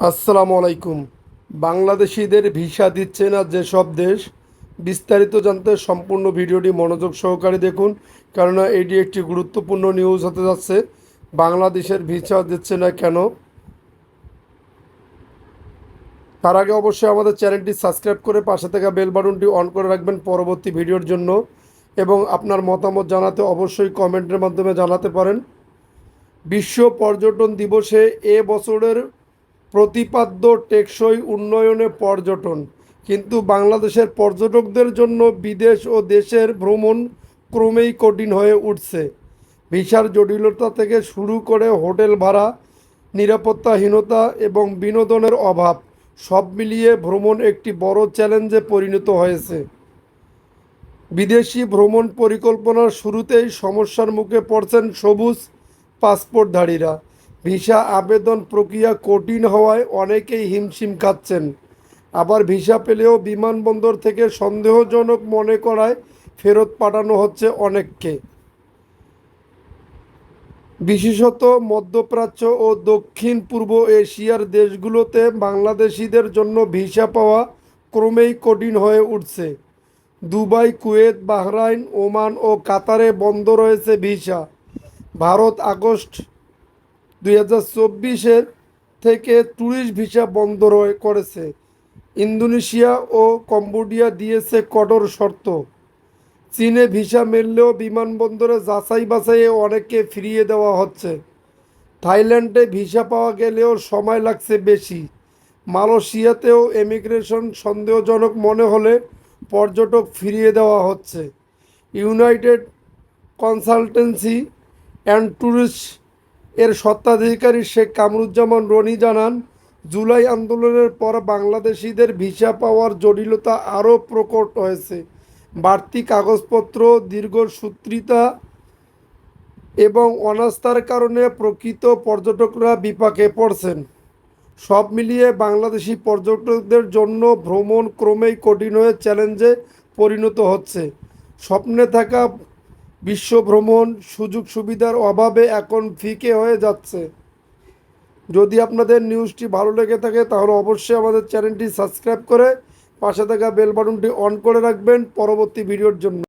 আসসালামু আলাইকুম। বাংলাদেশিদের ভিসা দিচ্ছে না যেসব দেশ। বিস্তারিত জানতে সম্পূর্ণ ভিডিওটি মনোযোগ সহকারে দেখুন, কেননা এটি একটি গুরুত্বপূর্ণ নিউজ হতে যাচ্ছে। বাংলাদেশের ভিসা দিচ্ছে না কেন? তার আগে অবশ্যই আমাদের চ্যানেলটি সাবস্ক্রাইব করে পাশে থাকা বেল বাটনটি অন করে রাখবেন পরবর্তী ভিডিওর জন্য, এবং আপনার মতামত জানাতে অবশ্যই কমেন্টের মাধ্যমে জানাতে পারেন। বিশ্ব পর্যটন দিবসে এ বছরের প্রতিপাদ্য টেকসই উন্নয়নে পর্যটন। কিন্তু বাংলাদেশের পর্যটকদের জন্য বিদেশ ও দেশের ভ্রমণ ক্রমেই কঠিন হয়ে উঠছে। ভিসার জটিলতা থেকে শুরু করে হোটেল ভাড়া, নিরাপত্তাহীনতা এবং বিনোদনের অভাব সব মিলিয়ে ভ্রমণ একটি বড় চ্যালেঞ্জে পরিণত হয়েছে। বিদেশি ভ্রমণ পরিকল্পনার শুরুতেই সমস্যার মুখে পড়ছেন সবুজ পাসপোর্টধারীরা। ভিসা আবেদন প্রক্রিয়া কঠিন হওয়ায় অনেকেই হিমশিম খাচ্ছেন। আবার ভিসা পেলেও বিমানবন্দর থেকে সন্দেহজনক মনে করায় ফেরত পাঠানো হচ্ছে অনেককে। বিশেষত মধ্যপ্রাচ্য ও দক্ষিণ পূর্ব এশিয়ার দেশগুলোতে বাংলাদেশিদের জন্য ভিসা পাওয়া ক্রমেই কঠিন হয়ে উঠছে। দুবাই, কুয়েত, বাহরাইন, ওমান ও কাতারে বন্ধ রয়েছে ভিসা। ভারত আগস্ট দুই হাজার চব্বিশের থেকে ট্যুরিস্ট ভিসা বন্ধ রয়ে করেছে। ইন্দোনেশিয়া ও কম্বোডিয়া দিয়েছে কঠোর শর্ত। চীনে ভিসা মেললেও বিমানবন্দরে যাচাই বাছাইয়ে অনেককে ফিরিয়ে দেওয়া হচ্ছে। থাইল্যান্ডে ভিসা পাওয়া গেলেও সময় লাগছে বেশি। মালয়েশিয়াতেও এমিগ্রেশন সন্দেহজনক মনে হলে পর্যটক ফিরিয়ে দেওয়া হচ্ছে। ইউনাইটেড কনসালটেন্সি অ্যান্ড ট্যুরিস্ট এর স্বত্বাধিকারী শেখ কামরুজ্জামান রনি জানান, জুলাই আন্দোলনের পর বাংলাদেশিদের ভিসা পাওয়ার জটিলতা আরও প্রকট হয়েছে। বাড়তি কাগজপত্র দীর্ঘসূত্রিতা এবং অনাস্থার কারণে প্রকৃত পর্যটকরা বিপাকে পড়ছেন। সব মিলিয়ে বাংলাদেশি পর্যটকদের জন্য ভ্রমণ ক্রমেই কঠিন হয়ে চ্যালেঞ্জে পরিণত হচ্ছে। স্বপ্নে থাকা বিশ্ব ভ্রমণ সুযোগ সুবিধার অভাবে এখন ফিকে হয়ে যাচ্ছে। যদি আপনাদের নিউজটি ভালো লেগে থাকে, তাহলে অবশ্যই আমাদের চ্যানেলটি সাবস্ক্রাইব করে পাশে থাকা বেল বাটনটি অন করে রাখবেন পরবর্তী ভিডিওর জন্য।